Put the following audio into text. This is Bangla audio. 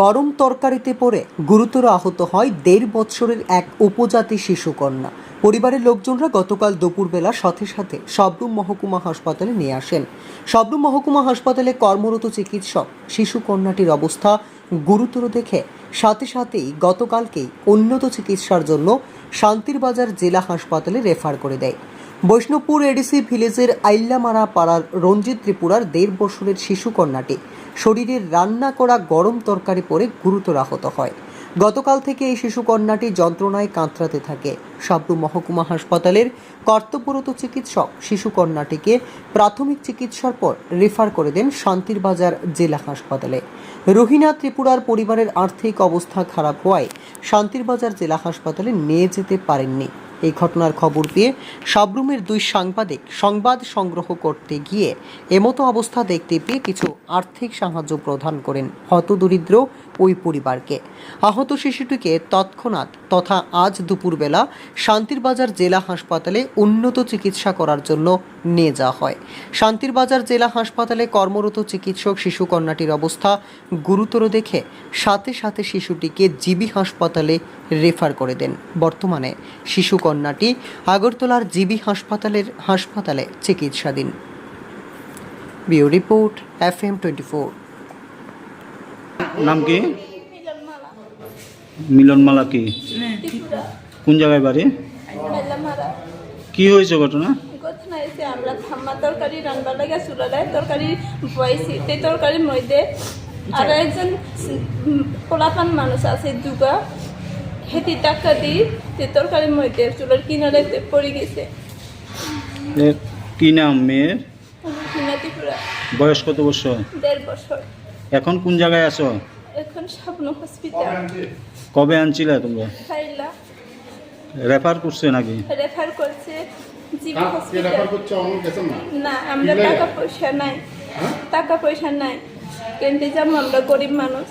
গরম তরকারিতে পড়ে গুরুতর আহত হয় দেড় বৎসরের এক উপজাতি শিশুকন্যা। পরিবারের লোকজনরা গতকাল দুপুরবেলা সাথে সাথে শবরুম মহকুমা হাসপাতালে নিয়ে আসেন। শবরুম মহকুমা হাসপাতালে কর্মরত চিকিৎসক শিশুকন্যাটির অবস্থা গুরুতর দেখে সাথে সাথেই গতকালকেই উন্নত চিকিৎসার জন্য শান্তিরবাজার জেলা হাসপাতালে রেফার করে দেয়। বৈষ্ণবপুর এডিসি ভিলেজের আইল্লামারা পাড়ার রঞ্জিত ত্রিপুরার দেড় বছরের শিশুকন্যাটি শরীরের রান্না করা গরম তরকারি পরে গুরুতর আহত হয়। গতকাল থেকে এই শিশুকন্যাটি যন্ত্রণায় কাতরাতে থাকে। সাবরু মহকুমা হাসপাতালের কর্তব্যরত চিকিৎসক শিশুকন্যাটিকে প্রাথমিক চিকিৎসার পর রেফার করে দেন শান্তিরবাজার জেলা হাসপাতালে। রোহিণা ত্রিপুরার পরিবারের আর্থিক অবস্থা খারাপ হওয়ায় শান্তিরবাজার জেলা হাসপাতালে নিয়ে যেতে পারেননি। এই ঘটনার খবর পেয়ে সাবরুমের দুই সাংবাদিক সংবাদ সংগ্রহ করতে গিয়ে এমতো অবস্থা দেখতে পেয়ে কিছু আর্থিক সাহায্য প্রদান করেন হতদরিদ্র ওই পরিবারকে। আহত শিশুটিকে তৎক্ষণাৎ তথা আজ দুপুরবেলা শান্তিরবাজার জেলা হাসপাতালে উন্নত চিকিৎসা করার জন্য নিয়ে যাওয়া হয়। শান্তিরবাজার জেলা হাসপাতালে কর্মরত চিকিৎসক শিশুকন্যাটির অবস্থা গুরুতর দেখে সাথে সাথে শিশুটিকে জিবি হাসপাতালে রেফার করে দেন। বর্তমানে শিশুকন্যাটি আগরতলার জিবি হাসপাতালের হাসপাতালে চিকিৎসাধীন। Bureau report F M twenty four নাম কি? মিলনমালা। কি? কোন জায়গায় বাড়ি? কি হয়েছে ঘটনা? ঘটনা হয়েছে আমরা থাম্মা তরকারি রান্না লাগে চুলালায় তরকারি বয়েছি সেই তরকারির মধ্যে। আর একজন পোলাপান মানুষ আছে দুগা। হেতি টাকা দি সেই তরকারির মধ্যে চুলার কিনারে পড়ে গেছে। এ, কি নাম মেয়ের? বয়স কত বছর? দেড় বছর। এখন কোন জায়গায় আছো? এখন স্বপ্ন হসপিটাল। কবে আনছিলে? তোমরা? খাইলা রেফার করছে নাকি? রেফার করছে জিবি হসপিটাল। রেফার করছে অমন গেছেন না? না আমরা টাকা পয়সা নাই। টাকা পয়সা নাই। কেনতে যাব আমরা গরিব মানুষ।